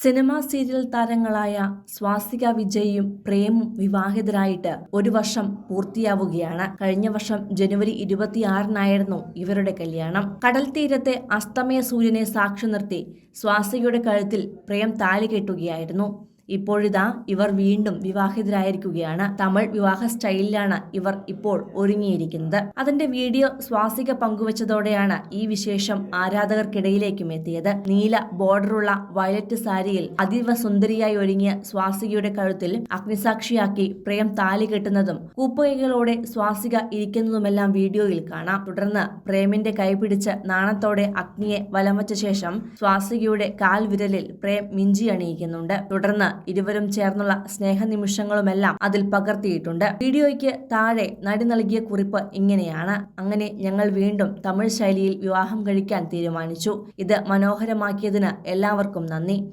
Cinema serial താരങ്ങളായ സ്വാസിക വിജയും പ്രേമും വിവാഹിതരായിട്ട് ഒരു വർഷം പൂർത്തിയാവുകയാണ്. കഴിഞ്ഞ വർഷം ജനുവരി ഇരുപത്തിയാറിനായിരുന്നു ഇവരുടെ കല്യാണം. കടൽ തീരത്തെ അസ്തമയ സൂര്യനെ സാക്ഷി നിർത്തി സ്വാസികയുടെ കഴുത്തിൽ പ്രേം താലി കെട്ടുകയായിരുന്നു. ഇപ്പോഴിതാ ഇവർ വീണ്ടും വിവാഹിതരായിരിക്കുകയാണ്. തമിഴ് വിവാഹ സ്റ്റൈലിലാണ് ഇവർ ഇപ്പോൾ ഒരുങ്ങിയിരിക്കുന്നത്. അതിന്റെ വീഡിയോ സ്വാസിക പങ്കുവച്ചതോടെയാണ് ഈ വിശേഷം ആരാധകർക്കിടയിലേക്കും എത്തിയത്. നീല ബോർഡറുള്ള വയലറ്റ് സാരിയിൽ അതീവ സുന്ദരിയായി ഒരുങ്ങിയ സ്വാസികയുടെ കഴുത്തിൽ അഗ്നിസാക്ഷിയാക്കി പ്രേം താലി കെട്ടുന്നതും കൂപ്പുകൈകളോടെ സ്വാസിക ഇരിക്കുന്നതുമെല്ലാം വീഡിയോയിൽ കാണാം. തുടർന്ന് പ്രേമിന്റെ കൈപിടിച്ച് നാണത്തോടെ അഗ്നിയെ വലം വച്ച ശേഷം സ്വാസികയുടെ കാൽവിരലിൽ പ്രേം മിഞ്ചി അണിയിക്കുന്നുണ്ട്. തുടർന്ന് ഇരുവരും ചേർന്നുള്ള സ്നേഹനിമിഷങ്ങളുമെല്ലാം അതിൽ പകർത്തിയിട്ടുണ്ട്. വീഡിയോയ്ക്ക് താഴെ നടി നൽകിയ കുറിപ്പ് ഇങ്ങനെയാണ്. അങ്ങനെ ഞങ്ങൾ വീണ്ടും തമിഴ് ശൈലിയിൽ വിവാഹം കഴിക്കാൻ തീരുമാനിച്ചു. ഇത് മനോഹരമാക്കിയതിന് എല്ലാവർക്കും നന്ദി.